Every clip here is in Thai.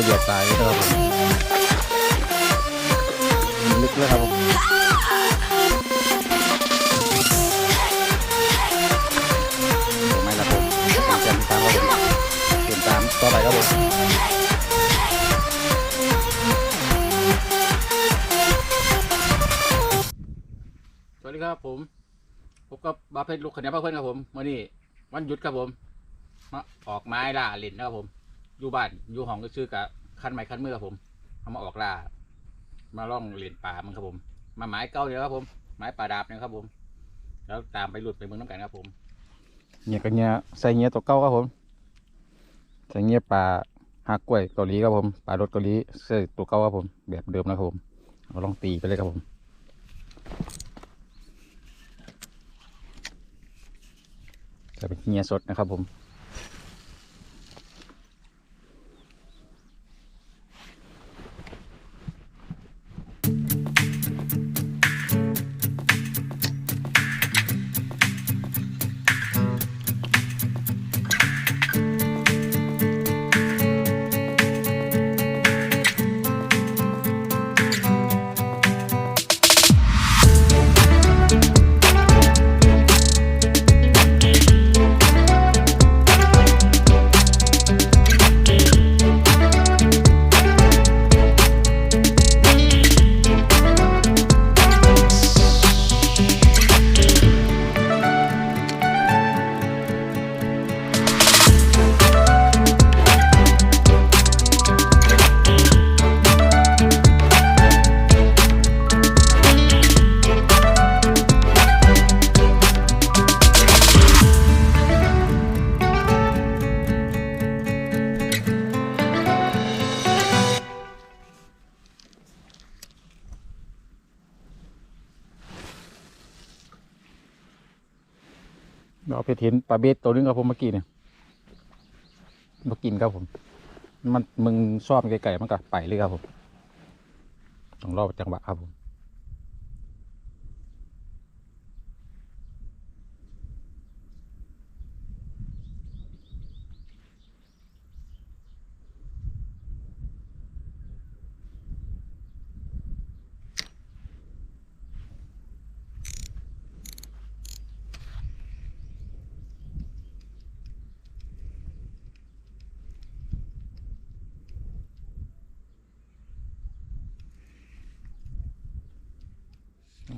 จะเหยียดสายนะครับผมลึกเลยครับผมไม่ละผมตามเตรียมตามครับผมเตรียมตามต่อไปครับผมสวัสดีครับผมพบกับบาเพชรลูกขันยาพาเพื่อนครับผมวันนี้วันหยุดครับผมมาออกไม้ล่าเล่นนะครับผม อยู่บ้านอยู่ห้องก็ซื้อกับคันไม้คันมือครับผมเอามาออกล่ามาล่องเล่นป่ามันครับผม มาไม้เก้าเนี่ยครับผมไม้ป่าดาบเนี่ยครับผม แล้วตามไปหลุดไปเมืองน้ำกันครับผมเนี่ยก็เนี่ยใส่เงี้ยตัวเก้าครับผมใส่เงี้ยปลาหักกล้วยเกาหลีครับผมปลารสเกาหลีใส่ตัวเก้าครับผม แบบเดิมนะครับผมเอาลองตีไปเลยครับผมจะเป็นเงี้ยสดนะครับผม เราไปเห็นปลาเบสตัวนึงครับผมเมื่อกี้เนี่ยมากินครับผม มันมึงชอบไก่ๆมันก็ไปเลยครับผมต้องรอบจังหวะครับผม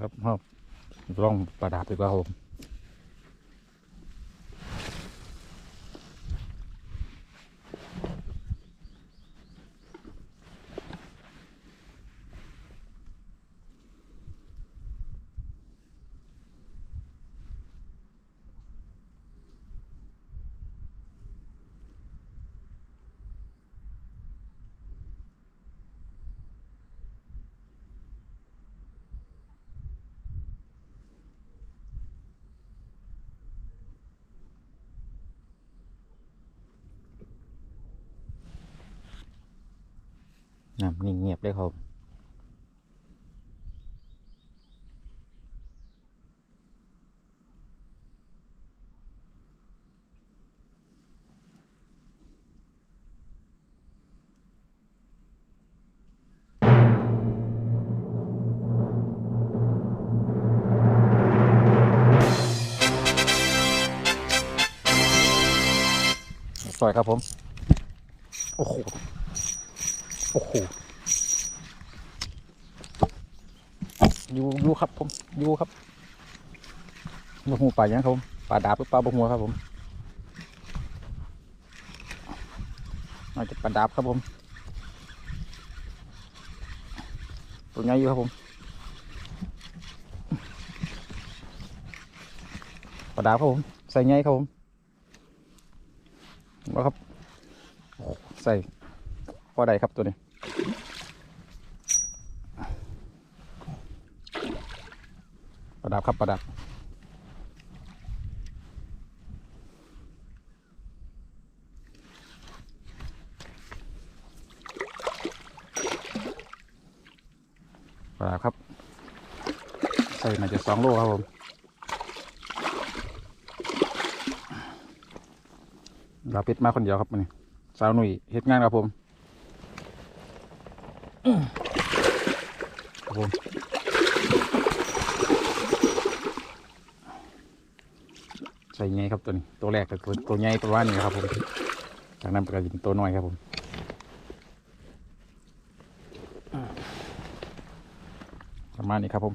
ครับครับลองประดับดีกว่าครับผม น้ำนิ่งเงียบเลยครับผมสวยครับผม โอ้โห โอ้โหอยู่อยู่ครับผมอยู่ครับบะหูปลายังครับผมปลาดาบหรือปลาบะหัวครับผมน่าจะปลาดาบครับผมตัวใหญ่อยู่ครับผมปลาดาบครับผมใส่ใหญ่ครับผมว่าครับใส่พอใดครับตัวนี้ ประดับ ครับประดับประดับครับ ใส่มาจะสองโลครับผมเราปิดมาคนเดียวครับมันนี้สาวหนุ่ยเฮ็ดงานครับผมครับผม ใส่ไงครับตัวนี้ตัวแรกก็คือตัวใหญ่ประมาณนี้ครับผมจากนั้นก็เป็นตัวน้อยครับผมประมาณนี้ครับผม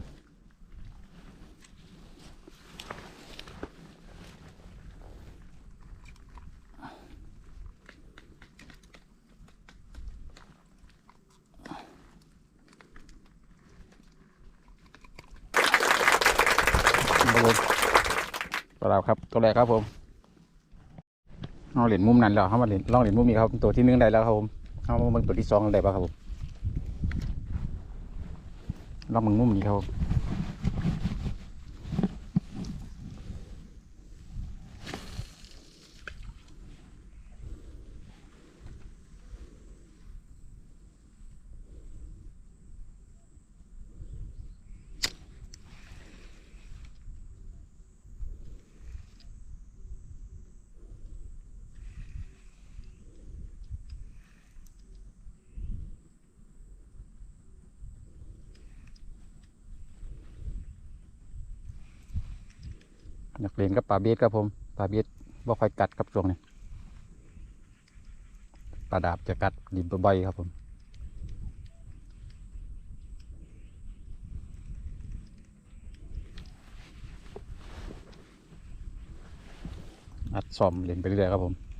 ครับผม ตัวแรกครับผมเอาเหรียญมุมนั้นแล้วเขามาเหรียญลองเหรียญมุมนี้ครับตัวที่หนึ่งได้แล้วครับผมเอามาเบิ่งตัวที่สองได้ปะครับผมลองมึงมุมนี้ครับ อยากเรียนกับปลาเบสครับผมปลาเบสบ่ค่อยกัดครับช่วงนี้ปลาดาบจะกัดดินบ่อยครับผมอัดซ่อมเรียนไปเรื่อยครับผม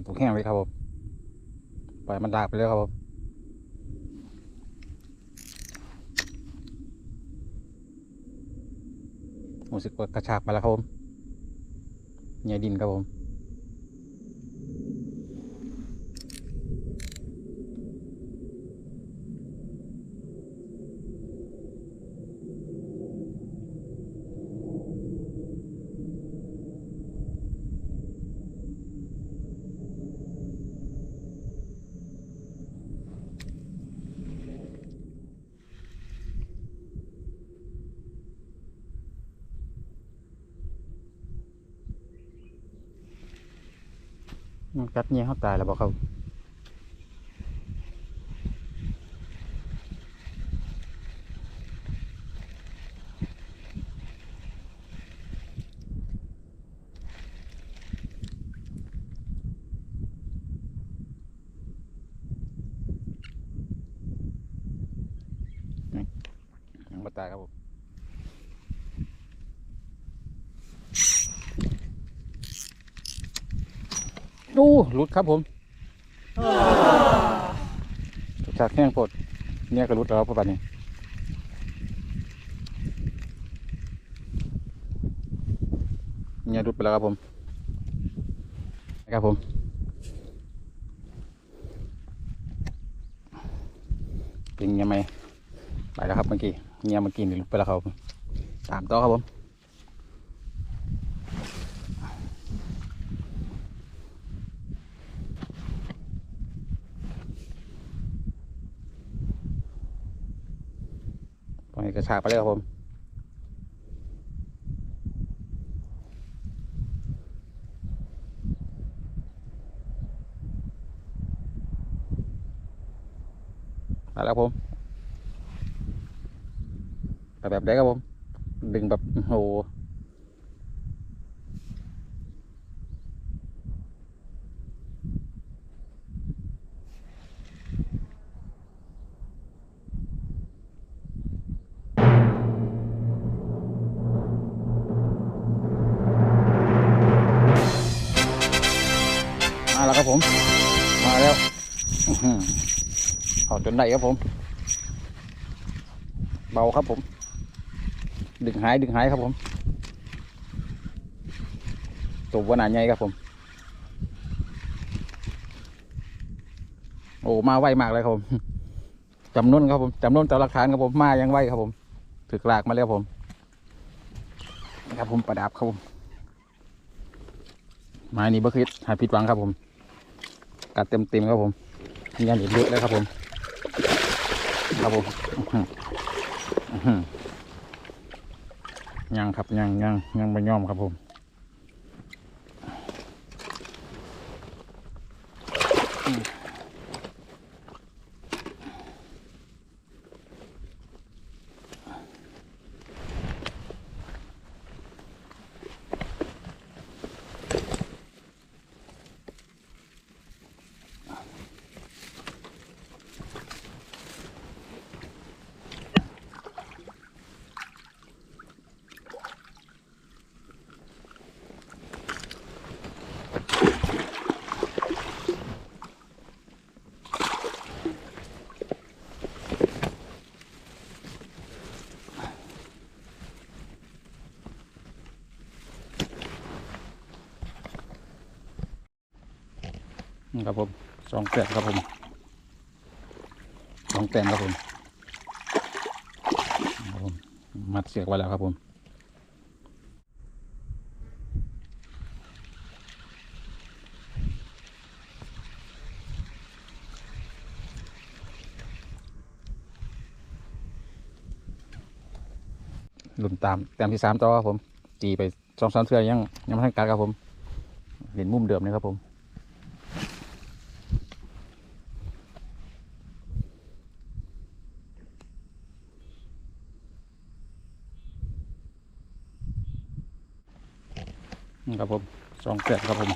เป็นผูแห้งไว้ครับผมปล่อยมันดากไปเลยครับผมรู้สึกว่ากระชากมาแล้วครับผมเหนียดินครับผม มันกัดเงี้ยเขาตายแล้วบอกเขายังไม่ตายครับผม ดูหลุดครับผมจากแห้งปดเนี่ยก็หลุดแล้วประมาณนี้เนี่ยหลุดไปแล้วครับผมนะครับผมเป็นยังไงไปแล้วครับเมื่อกี้เนี่ยเมื่อกี้นี่หลุดไปแล้วครับผมตามต่อครับผม ปล่อย กระชากไปเลยครับผมมาแล้วครับผมไปแบบไหนครับผม ดึงแบบโอ้ ผม มาแล้วออหือเอาจนได้ครับผม เบาครับผม ดึงหายดึงหายครับผม ตัววนาใหญ่ครับผม โอ้มาไวมากเลยครับผมจำนวนครับผมจำนวนต่อหลักฐานครับผมมายังไวครับผมถึกลากมาแล้วผมครับผมประดับครับผมไม้นี้บ่คิดหายผิดหวังครับผม กัดเต็มเต็มๆครับผมมีอันอีกเยอะเลยครับผม ครับผมยังครับยังยังยังไม่ย่อมครับผม นี่ครับผมสองแต้มครับผมสองแต้มครับผมครับผมมัดเสือกไว้แล้วครับผมลุ่นตามแต้มที่สามต่อครับผมตีไปสองสามเทือยังยังไม่ทันการครับผม เห็นมุมเดิมเลยครับผม ครับผมสองแต้มครับผม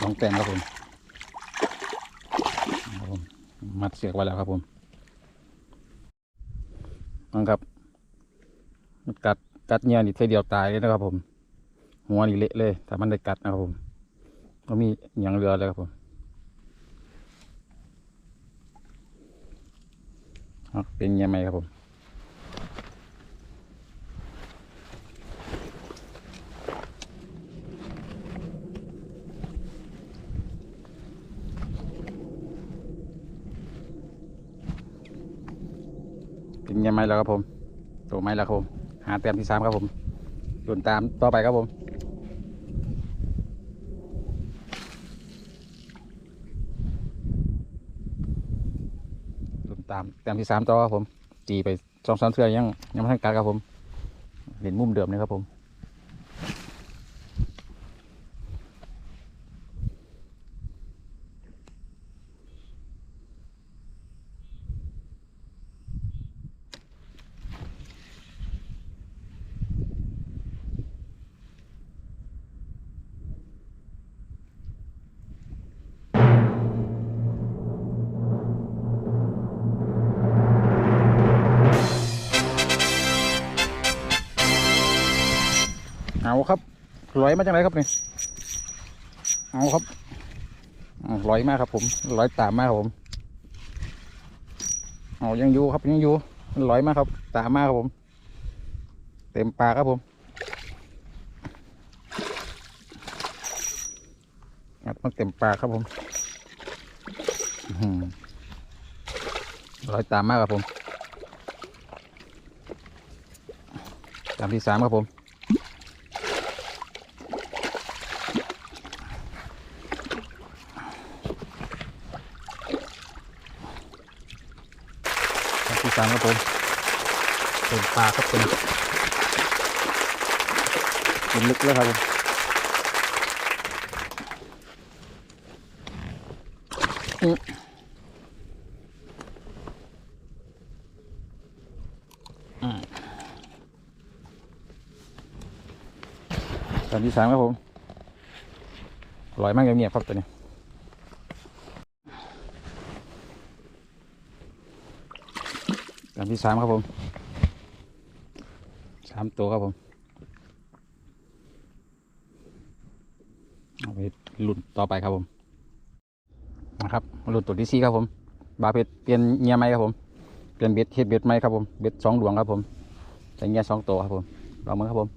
สองแต้มครับผมครับผมมัดเสือกไว้แล้วครับผมนั่นครับกัดกัดเหงื่อนี่เทเดียวตายเลยนะครับผม หัวนี่เละเลยถ้ามันได้กัดนะครับผมก็มีเหนียงเรือเลยครับผมเป็นยังไงครับผม ยังไงแล้วครับผมตัวไม้แล้วครับผมหาแต้มที่สามครับผมส่วนตามต่อไปครับผมส่วนตามแต้มที่สามต่อครับผมตีไปสองสามเทือยังยังไม่ทันการครับผมเห็นมุมเดิมเลยครับผม เอาครับลอยมาจากไหนครับเนี่ยเอาครับลอยมากครับ ผมลอยตามมากครับผมเอายังอยู่ครับยังอยู่ลอยมากครับ ตามมากครับผม เต็มปากครับผมงัดมันเต็มปากครับผมลอยตามมากครับผมตามที่สามครับผม อันที่สามครับผมเป็นปลาครับเป็นเป็นลึกแล้วครับผมอืมอืมอันที่สามครับผมลอยมากเงียบๆครับตัวนี้ ลำที่สามครับผมสามตัวครับผมเอาไปลุ่นต่อไปครับผมนะครับลุ่นตัวที่สี่ครับผมบาเพ็ดเปลี่ยนเงียไหมครับผมเปลี่ยนเบ็ดเฮ็ดเบ็ดไหมครับผมเบ็ดสองดวงครับผมใส่เงียสองตัวครับผมลองมือครับผม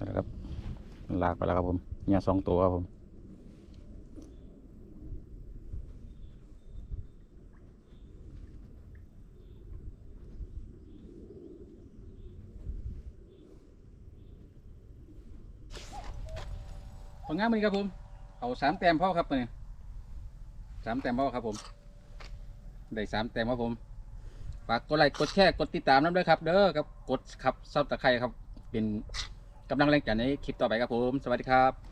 อ นะครับลากไปแล้วครับผมเนี่ยสองตัวครับผมผลงานมันครับผม เอาสามแต้มพ่อครับเนี่ยสามแต้มพ่อครับผม ได้สามแต้มครับผมฝากกดไลค์กดแชร์กดติดตามน้ำด้วยครับ เด้อครับกดครับซับตะไคร้ครับเป็น กำลังแรงใจในคลิปต่อไปครับผม สวัสดีครับ